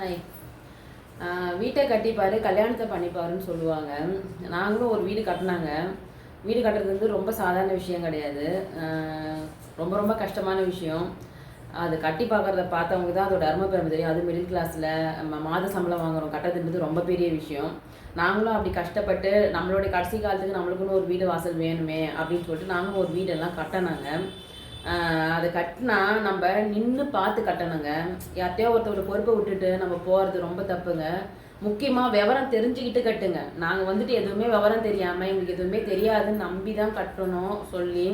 Hi வீட்டை கட்டிப்பார் கல்யாணத்தை பண்ணிப்பாருன்னு சொல்லுவாங்க. நாங்களும் ஒரு வீடு கட்டினாங்க. வீடு கட்டுறது வந்து ரொம்ப சாதாரண விஷயம் கிடையாது. ரொம்ப ரொம்ப கஷ்டமான விஷயம். அது கட்டி பார்க்குறத பார்த்தவங்க தான் அதோட அருமை பெருமை தெரியும். அது மிடில் கிளாஸில் மாத சம்பளம் வாங்குறோம் கட்டுறதுன்றது ரொம்ப பெரிய விஷயம். நாங்களும் அப்படி கஷ்டப்பட்டு நம்மளுடைய கடைசி காலத்துக்கு நம்மளுக்குன்னு ஒரு வீடு வாசல் வேணுமே அப்படின்னு சொல்லிட்டு நாங்களும் ஒரு வீடெல்லாம் கட்டினாங்க. அதை கட்டினா நம்ம நின்று பார்த்து கட்டணுங்க. யார்கிட்டயோ ஒருத்தரோட பொறுப்பை விட்டுட்டு நம்ம போகிறது ரொம்ப தப்புங்க. முக்கியமாக விவரம் தெரிஞ்சுக்கிட்டு கட்டுங்க. நாங்கள் வந்துட்டு எதுவுமே விவரம் தெரியாமல் எங்களுக்கு எதுவுமே தெரியாதுன்னு நம்பி தான் கட்டணும் சொல்லி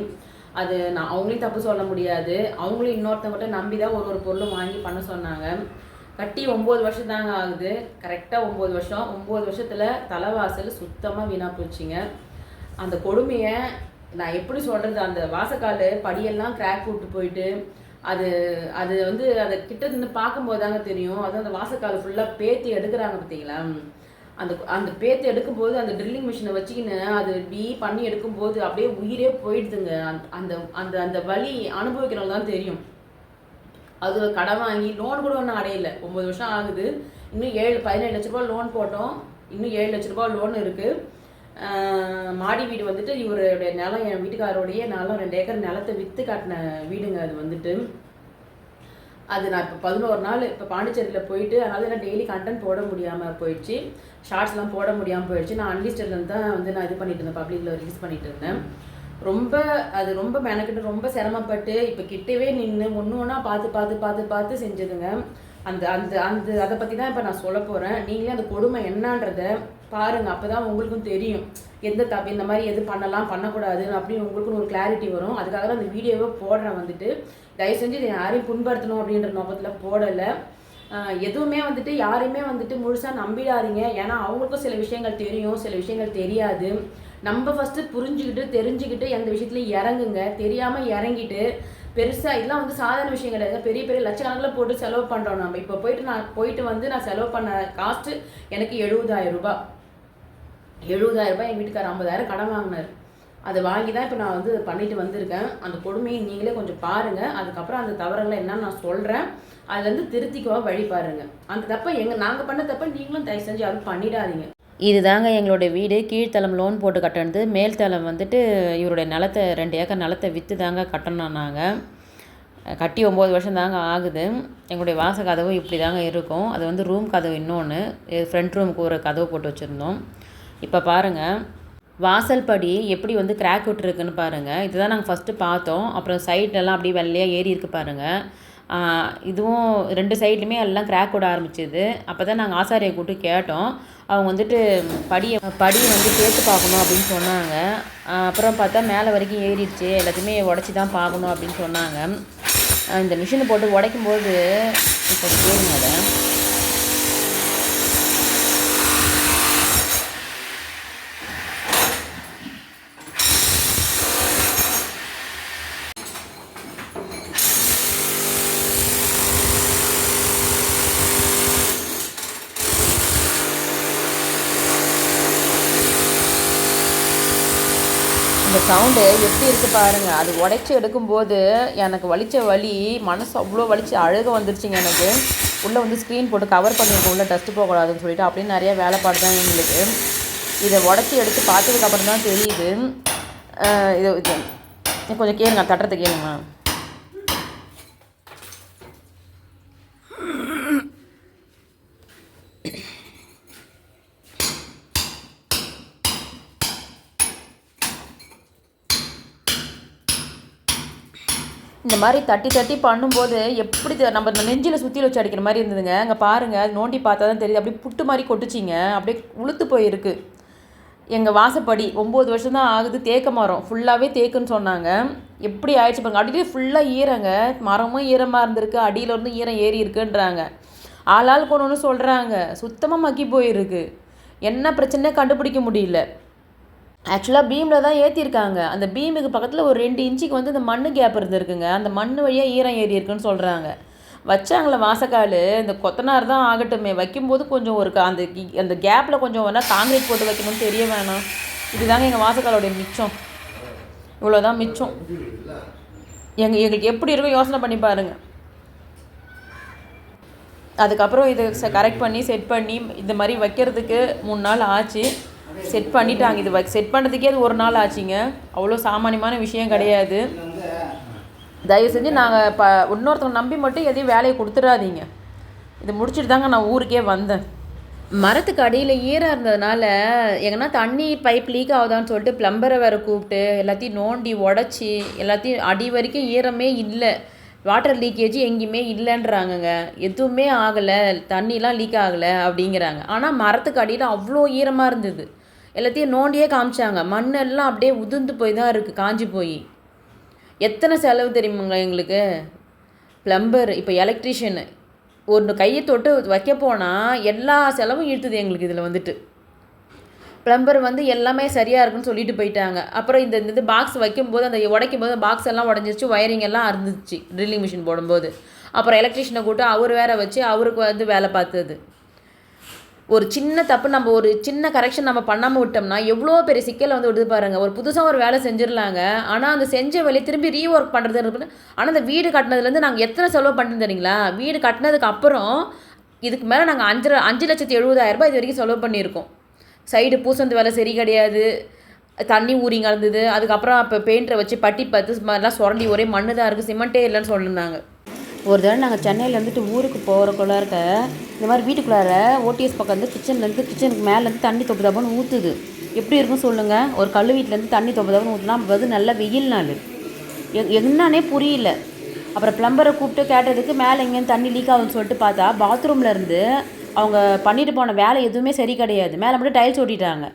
அது நான் அவங்களையும் தப்பு சொல்ல முடியாது. அவங்களும் இன்னொருத்தவங்கிட்ட நம்பி தான் ஒரு ஒரு பொருளும் வாங்கி பண்ண சொன்னாங்க. கட்டி ஒம்பது வருஷம் தாங்க ஆகுது. கரெக்டாக ஒம்பது வருஷம். ஒம்பது வருஷத்தில் தலைவாசல் சுத்தமாக வீணாக போச்சுங்க. அந்த கொடுமையை நான் எப்படி சொல்கிறது அந்த வாசக்கால் படியெல்லாம் கிராக் விட்டு போயிட்டு அது அது வந்து அதை கிட்ட நின்று பார்க்கும்போது தாங்க தெரியும். அதுவும் அந்த வாசக்கால் ஃபுல்லாக பேத்தி எடுக்கிறாங்க பார்த்தீங்களா அந்த அந்த பேத்து எடுக்கும்போது அந்த ட்ரில்லிங் மிஷினை வச்சுக்கின்னு அது இப்படி பண்ணி எடுக்கும்போது அப்படியே உயிரே போயிடுதுங்க. அந்த அந்த அந்த வழி வலி அனுபவிக்கிறவங்க தான் தெரியும். அது கடன் வாங்கி லோன் கூட ஒன்றும் அடையல. ஒம்பது வருஷம் ஆகுது. இன்னும் ஏழு பதினேழு லட்ச ரூபா லோன் போட்டோம். இன்னும் ஏழு லட்ச ரூபா லோன் இருக்குது மாடி வீடு வந்துட்டு இவருடைய நிலம் என் வீட்டுக்காரோடைய நிலம் ரெண்டு ஏக்கர் நிலத்தை விற்று காட்டின வீடுங்க அது வந்துட்டு. அது நான் இப்போ பதினோரு நாள் இப்போ பாண்டிச்சேரியில் போயிட்டு அதனால நான் டெய்லி கண்டென்ட் போட முடியாமல் போயிடுச்சு. ஷார்ட்ஸ்லாம் போட முடியாமல் போயிடுச்சு. நான் அன்லிஸ்டட்லேருந்து தான் வந்து நான் இது பண்ணிட்டு இருந்தேன் பப்ளிக்கில் ரிலீஸ் பண்ணிட்டு இருந்தேன். ரொம்ப அது ரொம்ப மெனக்கிட்டு ரொம்ப சிரமப்பட்டு இப்போ கிட்டவே நின்று ஒன்று ஒன்றா பார்த்து பார்த்து பார்த்து பார்த்து செஞ்சதுங்க. அந்த அந்த அந்த அதை பற்றி தான் இப்போ நான் சொல்ல போகிறேன் நீங்களே அந்த கொடுமை என்னன்றதை பாருங்கள் அப்போ தான் உங்களுக்கும் தெரியும். எந்த தப்பு இந்த மாதிரி எது பண்ணலாம் பண்ணக்கூடாதுன்னு அப்படின்னு உங்களுக்குன்னு ஒரு கிளாரிட்டி வரும். அதுக்காக தான் அந்த வீடியோவை போடுறேன் வந்துட்டு. தயவு செஞ்சு இதை யாரையும் புண்படுத்தணும் அப்படின்ற நோக்கத்தில் போடலை. எதுவுமே வந்துட்டு யாரையுமே வந்துட்டு முழுசாக நம்பிடாதீங்க. ஏன்னா அவங்களுக்கும் சில விஷயங்கள் தெரியும் சில விஷயங்கள் தெரியாது. நம்ம ஃபஸ்ட்டு புரிஞ்சுக்கிட்டு தெரிஞ்சுக்கிட்டு எந்த விஷயத்துலையும் இறங்குங்க. தெரியாமல் இறங்கிட்டு பெருசாக இதெல்லாம் வந்து சாதாரண விஷயம் கிடையாது. பெரிய பெரிய லட்சக்கணக்கில் போட்டு செலவு பண்ணுறோம் நம்ம. இப்போ போயிட்டு நான் போயிட்டு வந்து நான் செலவு பண்ண காஸ்ட்டு எனக்கு எழுபதாயிரம் ரூபாய். எழுபதாயிரம் ரூபாய் எங்கள் வீட்டுக்கார் ஐம்பதாயிரம் கடன் வாங்கினார். அதை வாங்கி தான் இப்போ நான் வந்து பண்ணிட்டு வந்திருக்கேன். அந்த கொடுமையை நீங்களே கொஞ்சம் பாருங்கள் அதுக்கப்புறம் அந்த தவறுகளை என்னன்னு நான் சொல்கிறேன் அதுலேருந்து திருத்திக்கவா வழி பாருங்க. அந்த தப்பை எங்கள் நாங்கள் பண்ண தப்பை நீங்களும் தயவு செஞ்சு யாரும் பண்ணிடாதீங்க. இதுதாங்க எங்களுடைய வீடு. கீழ்த்தளம் லோன் போட்டு கட்டினது. மேல்தளம் வந்துட்டு இவருடைய நிலத்தை ரெண்டு ஏக்கர் நிலத்தை விற்று தாங்க கட்டணும் நாங்கள் கட்டி ஒம்பது வருஷம் தாங்க ஆகுது. எங்களுடைய வாச கதவு இப்படி தாங்க இருக்கும். அது வந்து ரூம் கதவு இன்னொன்று ஃப்ரண்ட் ரூமுக்கு ஒரு கதவு போட்டு வச்சுருந்தோம். இப்போ பாருங்கள் வாசல் படி எப்படி வந்து கிராக் விட்டுருக்குன்னு பாருங்கள் இதுதான் நாங்கள் ஃபஸ்ட்டு பார்த்தோம். அப்புறம் சைட்லலாம் அப்படியே வெள்ளையாக ஏறி இருக்கு பாருங்கள் இதுவும் ரெண்டு சைட்லையுமே எல்லாம் கிராக் விட ஆரம்பிச்சிது. அப்போ தான் நாங்கள் ஆசாரியை கூப்பிட்டு கேட்டோம். அவங்க வந்துட்டு படியை படியை வந்து சேர்த்து பார்க்கணும் அப்படின்னு சொன்னாங்க. அப்புறம் பார்த்தா மேலே வரைக்கும் ஏறிடுச்சு. எல்லாத்தையுமே உடச்சி தான் பார்க்கணும் அப்படின்னு சொன்னாங்க. இந்த மிஷினை போட்டு உடைக்கும் போது இப்போ கேளுங்க அதை இந்த சவுண்டு எப்படி இருக்குது பாருங்கள் அது உடைச்சி எடுக்கும்போது எனக்கு வலித்த வலி மனசு அவ்வளோ வலிச்சு அழுக வந்துருச்சுங்க எனக்கு. உள்ளே வந்து ஸ்க்ரீன் போட்டு கவர் பண்ணியிருக்கோம் உள்ளே டஸ்ட்டு போகக்கூடாதுன்னு சொல்லிட்டு அப்படின்னு நிறைய வேலைப்பாடு தான் எங்களுக்கு. இதை உடச்சி எடுத்து பார்த்ததுக்கப்புறம் தான் தெரியுது. இது இது கொஞ்சம் கேளுங்க தட்டுறது கேளுங்க. இந்த மாதிரி தட்டி தட்டி பண்ணும்போது எப்படி நம்ம நெஞ்சில் சுற்றி வச்சு அடிக்கிற மாதிரி இருந்ததுங்க. அங்கே பாருங்கள் நோண்டி பார்த்தா தான் தெரியுது. அப்படியே புட்டு மாதிரி கொட்டுச்சிங்க. அப்படியே உளுத்து போயிருக்கு. எங்கள் வாசப்படி ஒம்பது வருஷம் தான் ஆகுது தேக்க மரம். ஃபுல்லாகவே தேக்குன்னு சொன்னாங்க. எப்படி ஆயிடுச்சு பாருங்க. அடியிலே ஃபுல்லாக ஈரங்க. மரமும் ஈரமாக இருந்திருக்கு. அடியில் இருந்து ஈரம் ஏறி இருக்குன்றாங்க. ஆளால் ஒன்று சொல்கிறாங்க சுத்தமாக மக்கி போயிருக்கு. என்ன பிரச்சனை கண்டுபிடிக்க முடியல. ஆக்சுவலாக பீமில் தான் ஏற்றிருக்காங்க அந்த பீமுக்கு பக்கத்தில் ஒரு ரெண்டு இன்ச்சுக்கு வந்து இந்த மண்ணு கேப் இருந்திருக்குங்க. அந்த மண் வழியாக ஈரம் ஏறி இருக்குன்னு சொல்கிறாங்க வச்சாங்களே வாசக்கால். இந்த கொத்தனார் தான் ஆகட்டுமே. வைக்கும்போது கொஞ்சம் ஒரு க- அந்த கி- அந்த கேப்பில் கொஞ்சம் வேணால் காங்கிரீட் போட்டு வைக்கணும்னு தெரிய வேணாம். இதுதாங்க எங்கள் வாசக்காலோடைய மிச்சம். இவ்வளோதான் மிச்சம். எங்கள் எங்களுக்கு எப்படி இருக்கும் யோசனை பண்ணி பாருங்கள் அதுக்கப்புறம் இதை கரெக்ட் பண்ணி செட் பண்ணி இந்த மாதிரி வைக்கிறதுக்கு மூணு நாள் ஆச்சு. செட் பண்ணிட்டாங்க இது செட் பண்ணுறதுக்கே அது ஒரு நாள் ஆச்சுங்க. அவ்வளோ சாமானியமான விஷயம் கிடையாது. தயவு செஞ்சு நாங்கள் இப்போ இன்னொருத்தவங்க நம்பி மட்டும் எதையும் வேலையை கொடுத்துடாதீங்க. இதை முடிச்சுட்டு தாங்க நான் ஊருக்கே வந்தேன். மரத்துக்கு அடியில் ஈரம் இருந்ததுனால எங்கன்னா தண்ணி பைப் லீக் ஆகுதான்னு சொல்லிட்டு ப்ளம்பரை வேறு கூப்பிட்டு எல்லாத்தையும் நோண்டி உடச்சி எல்லாத்தையும் அடி வரைக்கும் ஈரமே இல்லை. வாட்டர் லீக்கேஜ் எங்கேயுமே இல்லைன்றாங்கங்க. எதுவுமே ஆகலை. தண்ணிலாம் லீக் ஆகலை அப்படிங்கிறாங்க. ஆனால் மரத்துக்கு அடியில் அவ்வளோ ஈரமாக இருந்தது. எல்லாத்தையும் நோண்டியே காமிச்சாங்க. மண்ணெல்லாம் அப்படியே உதிர்ந்து போய் தான் இருக்குது காஞ்சி போய். எத்தனை செலவு தெரியுமாங்க எங்களுக்கு? ப்ளம்பர் இப்போ எலக்ட்ரிஷியனு. ஒரு கையை தொட்டு வைக்க போனால் எல்லா செலவும் இழுத்துது எங்களுக்கு இதில் வந்துட்டு. ப்ளம்பர் வந்து எல்லாமே சரியாக இருக்குன்னு சொல்லிட்டு போயிட்டாங்க. அப்புறம் இந்த இந்த பாக்ஸ் வைக்கும்போது அந்த உடைக்கும் போது பாக்ஸ் எல்லாம் உடஞ்சிருச்சு ஒயரிங் எல்லாம் அறுந்துச்சு ட்ரில்லிங் மிஷின் போடும்போது. அப்புறம் எலக்ட்ரிஷியனை கூட்டு அவர் வேற வச்சு அவருக்கு வந்து வேலை பார்த்தது. ஒரு சின்ன தப்பு நம்ம ஒரு சின்ன கரெக்ஷன் நம்ம பண்ணாமல் விட்டோம்னா எவ்வளோ பெரிய சிக்கலை வந்து விடுது பாருங்க. ஒரு புதுசாக ஒரு வேலை செஞ்சிடலாங்க. ஆனால் அந்த செஞ்ச வேலையை திரும்பி ரீஒர்க் பண்ணுறது இருக்குது ஆனால் அந்த வீடு கட்டினதுலேருந்து நாங்கள் எத்தனை செலவு பண்ணுறது தெரியுங்களா? வீடு கட்டினதுக்கு அப்புறம் இதுக்கு மேலே நாங்கள் அஞ்சு அஞ்சு லட்சத்தி எழுபதாயிரரூபா இது வரைக்கும் செலவு பண்ணியிருக்கோம். சைடு பூசந்து வேலை சரி கிடையாது. தண்ணி ஊறி கலந்தது. அதுக்கப்புறம் அப்போ பெயிண்டரை வச்சு பட்டி பார்த்து மாதிரிலாம் சுரண்டி ஒரே மண்ணு தான் இருக்குது சிமெண்ட்டே இல்லைன்னு சொல்லியிருந்தாங்க. ஒரு தடவை நாங்கள் சென்னையில் இருந்துட்டு ஊருக்கு போகிறக்குள்ள இருக்க இந்த மாதிரி வீட்டுக்குள்ளார ஓடிஎஸ் பக்கம் வந்து கிச்சன்லேருந்து கிச்சனுக்கு மேலேருந்து தண்ணி தொப்பு தப்புன்னு ஊற்றுது எப்படி இருக்கும் சொல்லுங்கள் ஒரு கல் வீட்டிலேருந்து தண்ணி தொப்பு தப்புன்னு ஊற்றுனா வந்து நல்ல வெயில் நாள். எ என்னன்னே புரியல. அப்புறம் ப்ளம்பரை கூப்பிட்டு கேட்டதுக்கு மேலே எங்கேயும் தண்ணி லீக் ஆகுதுன்னு சொல்லிட்டு பார்த்தா பாத்ரூமில் இருந்து அவங்க பண்ணிட்டு போன வேலை எதுவுமே சரி கிடையாது. மேலே மட்டும் டைல்ஸ் ஓட்டிட்டாங்க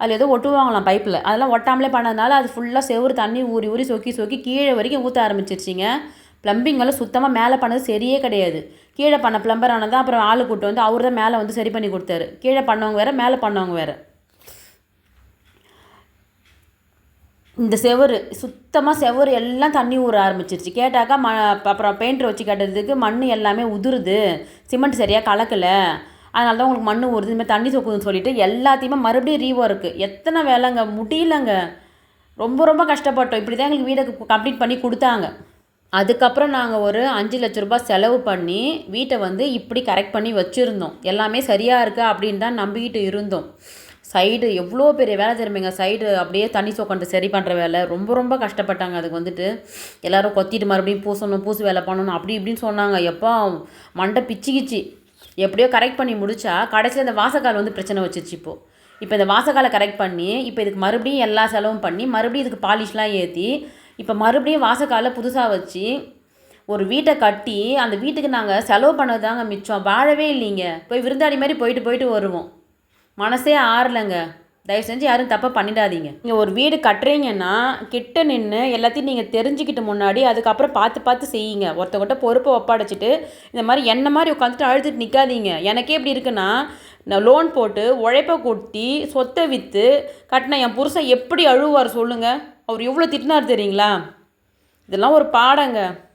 அதில் ஏதோ ஒட்டுவாங்களாம் பைப்பில் அதெல்லாம் ஒட்டாமலே பண்ணதுனால அது ஃபுல்லாக செவ்வறு தண்ணி ஊறி ஊறி சொக்கி சொக்கி கீழே வரைக்கும் ஊற்ற ஆரம்பிச்சிருச்சிங்க. ப்ளம்பிங்கெல்லாம் சுத்தமாக மேலே பண்ணது சரியே கிடையாது. கீழே பண்ண ப்ளம்பர் தான் அப்புறம் ஆள் கூட்டு வந்து அவர் தான் மேலே வந்து சரி பண்ணி கொடுத்தாரு. கீழே பண்ணவங்க வேறு மேலே பண்ணவங்க வேறு. இந்த செவரு சுத்தமாக செவரு எல்லாம் தண்ணி ஊற ஆரம்பிச்சிருச்சு. கேட்டாக்கா ம அப்புறம் பெயிண்டர் வச்சு கேட்டதுக்கு மண் எல்லாமே உதிருது. சிமெண்ட் சரியாக கலக்கலை. அதனால தான் உங்களுக்கு மண் ஊறுது. இந்த மாதிரி தண்ணி சொக்குதுன்னு சொல்லிட்டு எல்லாத்தையுமே மறுபடியும் ரீஒர்க்கு எத்தனை வேலைங்க? முடியலங்க. ரொம்ப ரொம்ப கஷ்டப்பட்டோம். இப்படி தான் எங்களுக்கு வீடை கம்ப்ளீட் பண்ணி கொடுத்தாங்க. அதுக்கப்புறம் நாங்கள் ஒரு அஞ்சு லட்ச ரூபாய் செலவு பண்ணி வீட்டை வந்து இப்படி கரெக்ட் பண்ணி வச்சுருந்தோம். எல்லாமே சரியாக இருக்கா அப்படின்னு தான் நம்பிக்கிட்டு இருந்தோம். சைடு எவ்வளோ பெரிய வேலை தெரியுமைங்க? சைடு அப்படியே தண்ணி சோக்கண்டு சரி பண்ணுற வேலை. ரொம்ப ரொம்ப கஷ்டப்பட்டாங்க அதுக்கு வந்துட்டு. எல்லோரும் கொத்திட்டு மறுபடியும் பூசணும் பூசு வேலை பண்ணணும் அப்படி இப்படின்னு சொன்னாங்க. எப்போ? மண்டை பிச்சுக்கிச்சு எப்படியோ கரெக்ட் பண்ணி முடித்தா கடைசியில் இந்த வாசக்கால் வந்து பிரச்சனை வச்சிருச்சு இப்போது இப்போ இந்த வாசக்காலை கரெக்ட் பண்ணி இப்போ இதுக்கு மறுபடியும் எல்லா செலவும் பண்ணி மறுபடியும் இதுக்கு பாலிஷ்லாம் ஏற்றி இப்போ மறுபடியும் வாசக்கால புதுசாக வச்சு ஒரு வீட்டை கட்டி அந்த வீட்டுக்கு நாங்கள் செலவு பண்ணது தாங்க மிச்சம். வாழவே இல்லைங்க. போய் விருந்தாடி மாதிரி போயிட்டு போயிட்டு வருவோம். மனசே ஆறலைங்க. தயவு செஞ்சு யாரும் தப்பாக பண்ணிடாதீங்க. நீங்கள் ஒரு வீடு கட்டுறீங்கன்னா கிட்ட நின்று எல்லாத்தையும் நீங்கள் தெரிஞ்சுக்கிட்டு முன்னாடி அதுக்கப்புறம் பார்த்து பார்த்து செய்யுங்க. ஒருத்தவங்கிட்ட பொறுப்பை ஒப்படைச்சிட்டு இந்த மாதிரி என்ன மாதிரி உட்காந்துட்டு அழுதுட்டு நிற்காதீங்க எனக்கே எப்படி இருக்குன்னா நான் லோன் போட்டு உழைப்பை கொட்டி சொத்தை விற்று கட்டின என் புருஷன் எப்படி அழுவார் சொல்லுங்கள் அவர் எவ்வளோ திட்டினார் தெரியுங்களா? இதெல்லாம் ஒரு பாடங்க.